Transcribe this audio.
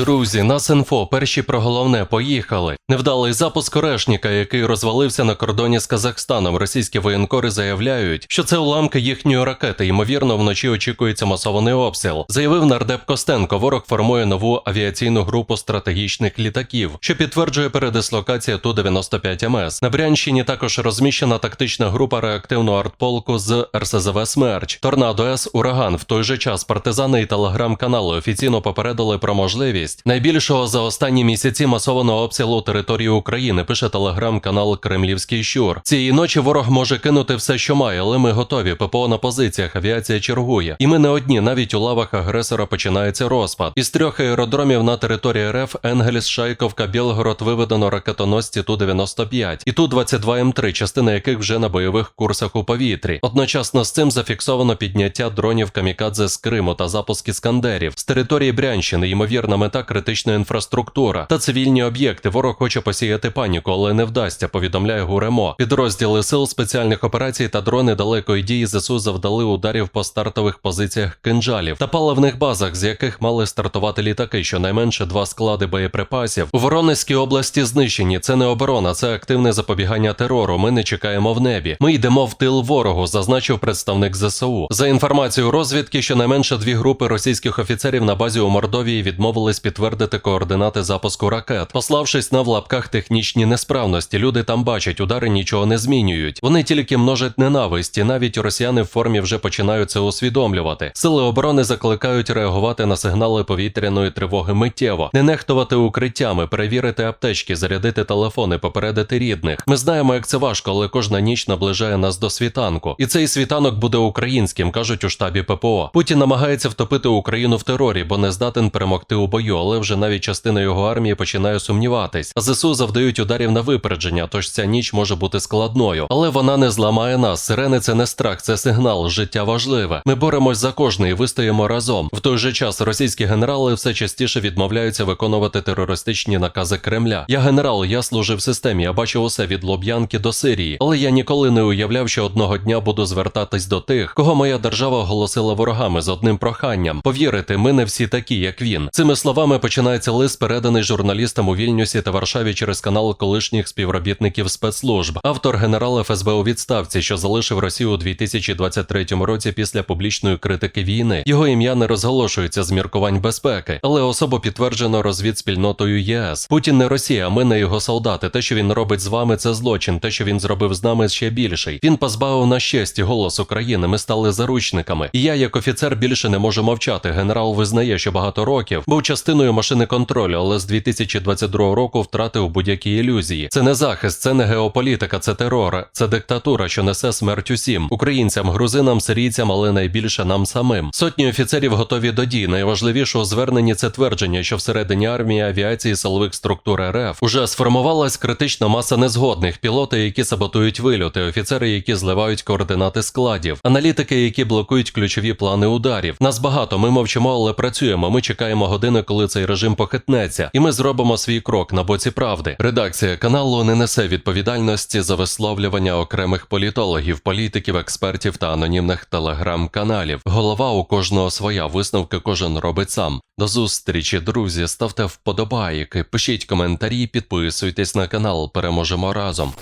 Друзі, нас інфо, перші про головне, поїхали. Невдалий запуск Орешніка, який розвалився на кордоні з Казахстаном. Російські воєнкори заявляють, що це уламки їхньої ракети. Ймовірно, вночі очікується масований обстріл. Заявив нардеп Костенко. Ворог формує нову авіаційну групу стратегічних літаків, що підтверджує передислокація Ту-95 МС. На Брянщині також розміщена тактична група реактивного артполку з РСЗВ Смерч. Торнадо С Ураган. В той же час партизани і телеграм-канали офіційно попередили про можливість найбільшого за останні місяці масованого обстрілу території України. Пише телеграм-канал Кремлівський Щур. Цієї ночі ворог може кинути все, що має, але ми готові. ППО на позиціях, авіація чергує. І ми не одні. Навіть у лавах агресора починається розпад. Із трьох аеродромів на території РФ Енгельс, Шайковка, Білгород виведено ракетоносці Ту-95 і Ту-22М3, частина яких вже на бойових курсах у повітрі. Одночасно з цим зафіксовано підняття дронів камікадзе з Криму та запуск іскандерів з території Брянщини. Ймовірна мета критична інфраструктура та цивільні об'єкти. Ворог хоче посіяти паніку, але не вдасться. Повідомляє Гуремо. Підрозділи сил спеціальних операцій та дрони далекої дії ЗСУ завдали ударів по стартових позиціях кинджалів та паливних базах, з яких мали стартувати літаки. Щонайменше два склади боєприпасів у Воронезькій області знищені. Це не оборона, це активне запобігання терору. Ми не чекаємо в небі. Ми йдемо в тил ворогу, зазначив представник ЗСУ. За інформацією розвідки, щонайменше дві групи російських офіцерів на базі у Мордовії відмовились підтвердити координати запуску ракет, пославшись на в лапках технічні несправності. Люди там бачать, удари нічого не змінюють. Вони тільки множать ненависть, і навіть росіяни в формі вже починають це усвідомлювати. Сили оборони закликають реагувати на сигнали повітряної тривоги миттєво, не нехтувати укриттями, перевірити аптечки, зарядити телефони, попередити рідних. Ми знаємо, як це важко, але кожна ніч наближає нас до світанку. І цей світанок буде українським, кажуть у штабі ППО. Путін намагається втопити Україну в терорі, бо не здатен перемогти у бою, але вже навіть частина його армії починає сумніватись. ЗСУ завдають ударів на випередження, тож ця ніч може бути складною. Але вона не зламає нас. Сирени це не страх, це сигнал. Життя важливе. Ми боремось за кожний і вистоїмо разом. В той же час російські генерали все частіше відмовляються виконувати терористичні накази Кремля. Я генерал, я служив системі, я бачив усе від Лоб'янки до Сирії, але я ніколи не уявляв, що одного дня буду звертатись до тих, кого моя держава оголосила ворогами з одним проханням. Повірити, ми не всі такі, як він. Цими словами починається лист, переданий журналістам у Вільнюсі та Варшаві через канал колишніх співробітників спецслужб. Автор генерал ФСБ у відставці, що залишив Росію у 2023 році після публічної критики війни. Його ім'я не розголошується з міркувань безпеки, але особу підтверджено розвідспільнотою ЄС. Путін не Росія, ми не його солдати. Те, що він робить з вами, це злочин. Те, що він зробив з нами, ще більший. Він позбавив нас честі, голос України. Ми стали заручниками. І я, як офіцер, більше не можу мовчати. Генерал визнає, що багато років був частиною машини контролю, але з 2022 року втратив будь-які ілюзії. Це не захист, це не геополітика, це терор, це диктатура, що несе смерть усім українцям, грузинам, сирійцям, але найбільше нам самим. Сотні офіцерів готові до дій. Найважливіше у зверненні це твердження, що всередині армії, авіації, силових структур РФ уже сформувалась критична маса незгодних, пілоти, які саботують вильоти, офіцери, які зливають координати складів, аналітики, які блокують ключові плани ударів. Нас багато. Ми мовчимо, але працюємо. Ми чекаємо години, коли цей режим похитнеться, і ми зробимо свій крок на боці правди. Редакція каналу не несе відповідальності за висловлювання окремих політологів, політиків, експертів та анонімних телеграм-каналів. Голова у кожного своя висновки кожен робить сам. До зустрічі, друзі. Ставте вподобайки, пишіть коментарі, підписуйтесь на канал. Переможемо разом.